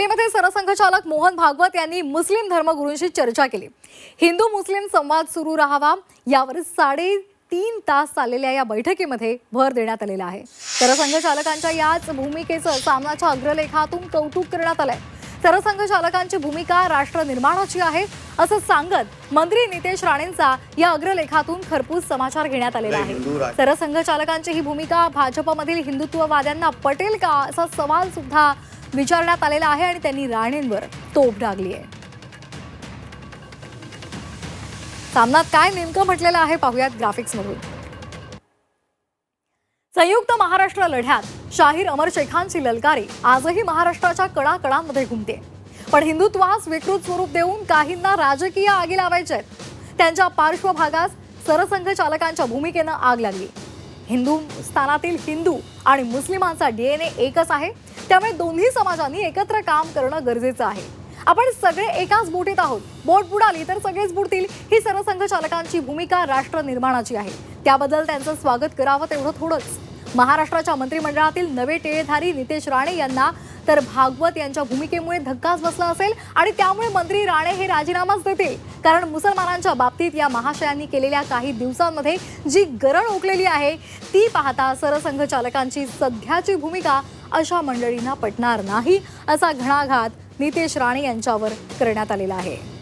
दिल्लीमध्ये सरसंघचालक मोहन भागवत यांनी मुस्लिम धर्मगुरूंशी चर्चा केली. हिंदू मुस्लिम संवाद सुरू राहावा यावर साडे तीन तास चाललेल्या या बैठकीमध्ये भर देण्यात आलेला आहे. सरसंघचालकांच्या याच भूमिकेचं सामनाच्या अग्रलेखातून कौतुक करण्यात आलंय. सरसंघचालकांची भूमिका राष्ट्र निर्माणाची आहे असं सांगत मंत्री नितेश राणेंचा या अग्रलेखातून खरपूस समाचार घेण्यात आलेला आहे. सरसंघचालकांची ही भूमिका भाजपमधील हिंदुत्ववाद्यांना पटेल का असा सवाल सुद्धा विचारण्यात आलेला आहे आणि त्यांनी राणेंवर तोफ डागली आहे. सामनात काय नेमकं म्हटलेलं आहे पाहूयात ग्राफिक्स मधून. संयुक्त महाराष्ट्र लढ्यात शाहीर अमर शेखांची ललकारी आजही महाराष्ट्राच्या कडाकडांमध्ये घुमते. पण हिंदुत्वास विकृत स्वरूप देऊन काहींना राजकीय आगी लावायचे आहेत. त्यांच्या पार्श्वभागास सरसंघचालकांच्या भूमिकेनं आग लागली. हिंदुस्थानातील हिंदू आणि मुस्लिमांचा डीएनए एकच आहे. त्यामुळे दोन्ही समाजांनी एकत्र काम करणं गरजेचं आहे. आपण सगळे एकाच बोटीत आहोत. बोट बुडाली तर सगळेच बुडतील ही सरसंघचालकांची भूमिका राष्ट्र निर्माणाची आहे. त्याबद्दल त्यांचं स्वागत करावं तेवढं थोडंच. महाराष्ट्राच्या मंत्रिमंडळातील नवे टेळेधारी नितेश राणे यांना तर भागवत यांच्या भूमिकेमुळे धक्काच बसला असेल आणि त्यामुळे मंत्री राणे हे राजीनामाच देतील. कारण मुसलमानांच्या बाबतीत या महाशयांनी केलेल्या काही दिवसांमध्ये जी गरळ ओकलेली आहे ती पाहता सरसंघचालकांची सध्याची भूमिका अशा मंडळींना पटणार नाही असा घणाघात नितेश राणे यांच्यावर करण्यात आलेला आहे.